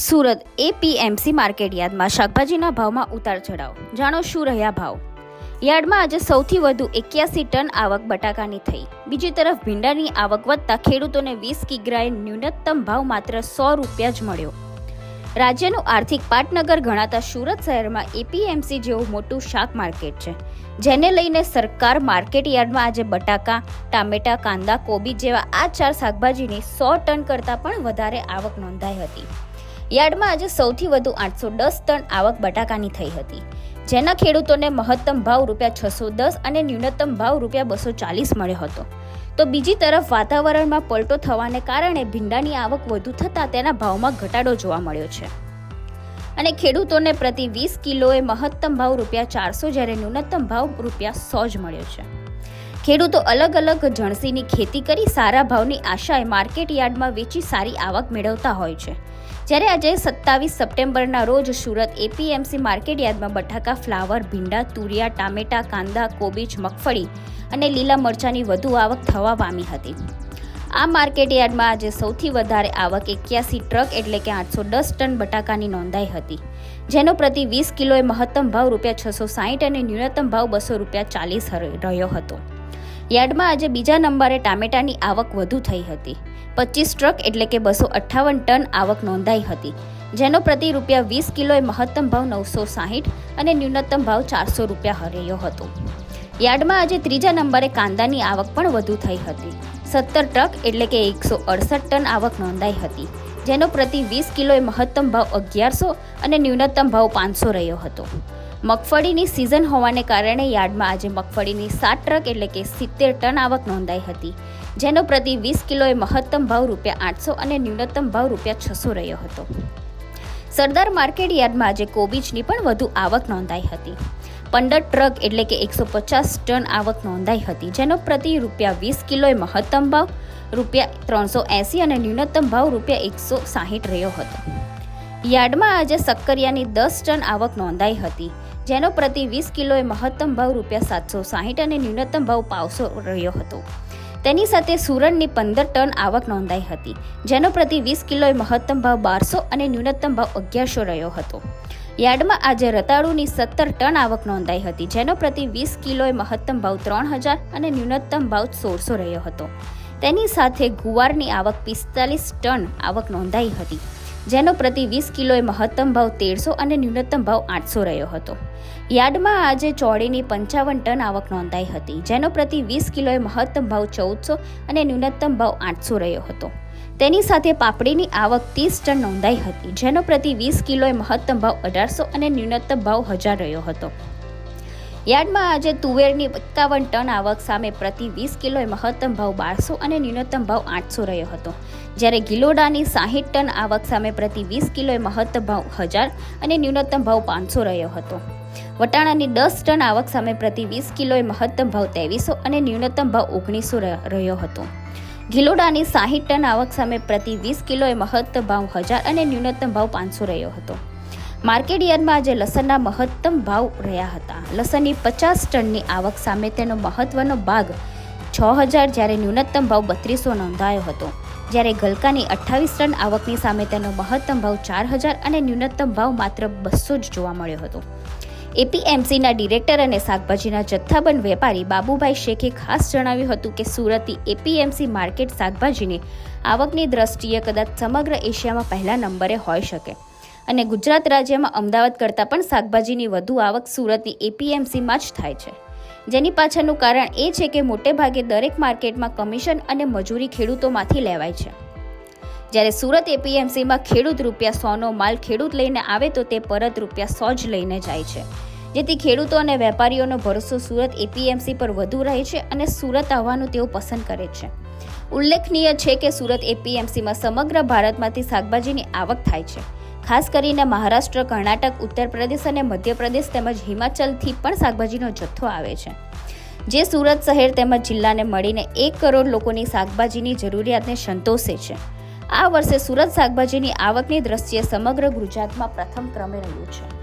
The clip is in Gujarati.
સુરત એપીએમસી માર્કેટ યાર્ડમાં શાકભાજીના ભાવમાં ઉતાર ચઢાવ. જાણો શું રહ્યા ભાવ? યાર્ડમાં આજે સૌથી વધુ એક્યાસી ટન આવક બટાકાની થઈ. બીજી તરફ ભીંડાની આવક વધતા ખેડૂતોને વીસ કિગ્રાએ ન્યૂનતમ ભાવ માત્ર સો રૂપિયા જ મળ્યો. રાજ્યનું આર્થિક પાટનગર ગણાતા સુરત શહેરમાં એપીએમસી જેવું મોટું શાક માર્કેટ છે, જેને લઈને સરકાર માર્કેટ યાર્ડમાં આજે બટાકા, ટામેટા, કાંદા, કોબી જેવા આ ચાર શાકભાજીની સો ટન કરતાં પણ વધારે આવક નોંધાઈ હતી. યાર્ડમાં આજે સૌથી વધુ આઠસો દસ ટન આવક બટાકાની થઈ હતી. જેના ખેડૂતોને મહત્તમ ભાવ રૂપિયા છસો દસ અને ન્યૂનતમ ભાવ રૂપિયા બસો ચાલીસ મળ્યો હતો. તો બીજી તરફ વાતાવરણમાં પલટો થવાને કારણે ભીંડાની આવક વધુ થતાં તેના ભાવમાં ઘટાડો જોવા મળ્યો છે. અને ખેડૂતોને પ્રતિ વીસ કિલોએ મહત્તમ ભાવ રૂપિયા ચારસો જ્યારે ન્યૂનતમ ભાવ રૂપિયા સો જ મળ્યો છે. ખેડૂતો અલગ અલગ જણસીની ખેતી કરી સારા ભાવની આશાએ માર્કેટ યાર્ડમાં વેચી સારી આવક મેળવતા હોય છે. જ્યારે આજે સત્તાવીસ સપ્ટેમ્બરના રોજ સુરત એપીએમસી માર્કેટ યાર્ડમાં બટાકા, ફ્લાવર, ભીંડા, તુરિયા, ટામેટા, કાંદા, કોબીજ, મગફળી અને લીલા મરચાંની વધુ આવક થવા પામી હતી. આ માર્કેટ યાર્ડમાં આજે સૌથી વધારે આવક એક્યાસી ટ્રક એટલે કે આઠસો દસ ટન બટાકાની નોંધાઈ હતી, જેનો પ્રતિ વીસ કિલોએ મહત્તમ ભાવ રૂપિયા છસો સાહીઠ અને ન્યૂનતમ ભાવ બસો રૂપિયા ચાલીસ રહ્યો હતો. યાર્ડમાં આજે બીજા નંબરે ટામેટાની આવક વધુ થઈ હતી. પચીસ ટ્રક એટલે કે બસો અઠ્ઠાવન ટન આવક નોંધાઈ હતી, જેનો પ્રતિ રૂપિયા વીસ કિલોએ મહત્તમ ભાવ નવસો સાહીઠ અને ન્યૂનતમ ભાવ ચારસો રૂપિયા હરેયો હતો. યાર્ડમાં આજે ત્રીજા નંબરે કાંદાની આવક પણ વધુ થઈ હતી. સત્તર ટ્રક એટલે કે એકસો અડસઠ ટન આવક નોંધાઈ હતી, જેનો પ્રતિ વીસ કિલોએ મહત્તમ ભાવ અગિયારસો અને ન્યૂનતમ ભાવ પાંચસો રહ્યો હતો. મગફળીની સિઝન હોવાને કારણે યાર્ડમાં આજે મગફળીની સાત ટ્રક એટલે કે સિત્તેર ટન આવક નોંધાઈ હતી જેનો પ્રતિ વીસ કિલોએ મહત્તમ ભાવ રૂપિયા આઠસો અને ન્યૂનતમ ભાવ રૂપિયા છસો રહ્યો હતો. સરદાર માર્કેટ યાર્ડમાં આજે કોબીજની પણ વધુ આવક નોંધાઈ હતી. પંદર ટ્રક એટલે કે એકસો પચાસ ટન આવક નોંધાઈ હતી, જેનો પ્રતિ રૂપિયા વીસ કિલોએ મહત્તમ ભાવ રૂપિયા ત્રણસો એંસી અને ન્યૂનતમ ભાવ રૂપિયા એકસો સાહીઠ રહ્યો હતો. યાર્ડમાં આજે સક્કરિયાની દસ ટન આવક નોંધાઈ હતી, જેનો પ્રતિ વીસ કિલોએ મહત્તમ ભાવ રૂપિયા સાતસો સાહીઠ અને ન્યૂનતમ ભાવ પાંચસો રહ્યો હતો. તેની સાથે સુરણની પંદર ટન આવક નોંધાઈ હતી, જેનો પ્રતિ વીસ કિલોએ મહત્તમ ભાવ બારસો અને ન્યૂનતમ ભાવ અગિયારસો રહ્યો હતો. યાર્ડમાં આજે રતાળુની સત્તર ટન આવક નોંધાઈ હતી, જેનો પ્રતિ વીસ કિલોએ મહત્તમ ભાવ ત્રણ હજાર અને ન્યૂનતમ ભાવ સોળસો રહ્યો હતો. તેની સાથે ગુવારની આવક પિસ્તાલીસ ટન આવક નોંધાઈ હતી. જેનો પ્રતિ વીસ કિલોએ મહત્તમ ભાવ તેરસો અને ન્યૂનતમ ભાવ આઠસો રહ્યો હતો. યાર્ડમાં આજે ચોળીની પંચાવન ટન આવક નોંધાઈ હતી, જેનો પ્રતિ વીસ કિલોએ મહત્તમ ભાવ ચૌદસો અને ન્યૂનતમ ભાવ આઠસો રહ્યો હતો. તેની સાથે પાપડીની આવક ત્રીસ ટન નોંધાઈ હતી, જેનો પ્રતિ વીસ કિલોએ મહત્તમ ભાવ અઢારસો અને ન્યૂનતમ ભાવ હજાર રહ્યો હતો. યાર્ડમાં આજે તુવેરની એકાવન ટન આવક સામે પ્રતિ વીસ કિલોએ મહત્તમ ભાવ બારસો અને ન્યૂનતમ ભાવ આઠસો રહ્યો હતો. જ્યારે ગિલોડાની સાહીઠ ટન આવક સામે પ્રતિ વીસ કિલોએ મહત્તમ ભાવ હજાર અને ન્યૂનતમ ભાવ પાંચસો રહ્યો હતો. વટાણાની દસ ટન આવક સામે પ્રતિ વીસ કિલોએ મહત્તમ ભાવ ત્રેવીસો અને ન્યૂનતમ ભાવ ઓગણીસો રહ્યો હતો. ગિલોડાની સાહીઠ ટન આવક સામે પ્રતિ વીસ કિલોએ મહત્તમ ભાવ હજાર અને ન્યૂનતમ ભાવ પાંચસો રહ્યો હતો. માર્કેટ યાર્ડમાં આજે લસણના મહત્તમ ભાવ રહ્યા હતા. લસણની પચાસ ટનની આવક સામે તેનો મહત્વનો ભાગ છ હજાર જ્યારે ન્યૂનતમ ભાવ બત્રીસો નોંધાયો હતો. જ્યારે ગલકાની અઠ્ઠાવીસ ટન આવકની સામે તેનો મહત્તમ ભાવ ચાર હજાર અને ન્યૂનતમ ભાવ માત્ર બસો જ જોવા મળ્યો હતો. એપીએમસીના ડિરેક્ટર અને શાકભાજીના જથ્થાબંધ વેપારી બાબુભાઈ શેખે ખાસ જણાવ્યું હતું કે સુરતની એપીએમસી માર્કેટ શાકભાજીની આવકની દ્રષ્ટિએ કદાચ સમગ્ર એશિયામાં પહેલા નંબરે હોઈ શકે. અને ગુજરાત રાજ્યમાં અમદાવાદ કરતાં પણ શાકભાજીની વધુ આવક સુરતની એપીએમસીમાં જ થાય છે. જેની પાછળનું કારણ એ છે કે મોટે ભાગે દરેક માર્કેટમાં કમિશન અને મજૂરી ખેડૂતોમાંથી લેવાય છે. જ્યારે સુરત એપીએમસીમાં ખેડૂત રૂપિયા સોનો માલ ખેડૂત લઈને આવે તો તે પરત રૂપિયા સો જ લઈને જાય છે. જેથી ખેડૂતો અને વેપારીઓનો ભરોસો સુરત એપીએમસી પર વધુ રહે છે અને સુરત આવવાનું તેઓ પસંદ કરે છે. ઉલ્લેખનીય છે કે સુરત એપીએમસીમાં સમગ્ર ભારતમાંથી શાકભાજીની આવક થાય છે. ખાસ કરીને મહારાષ્ટ્ર, કર્ણાટક ઉત્તર પ્રદેશ અને મધ્યપ્રદેશ તેમજ હિમાચલથી પણ શાકભાજીનો જથ્થો આવે છે. જે સુરત શહેર તેમજ જિલ્લાને મળીને એક કરોડ લોકોની શાકભાજીની જરૂરિયાતને સંતોષે છે. આ વર્ષે સુરત શાકભાજીની આવકની દ્રષ્ટિએ સમગ્ર ગુજરાતમાં પ્રથમ ક્રમે રહ્યું છે.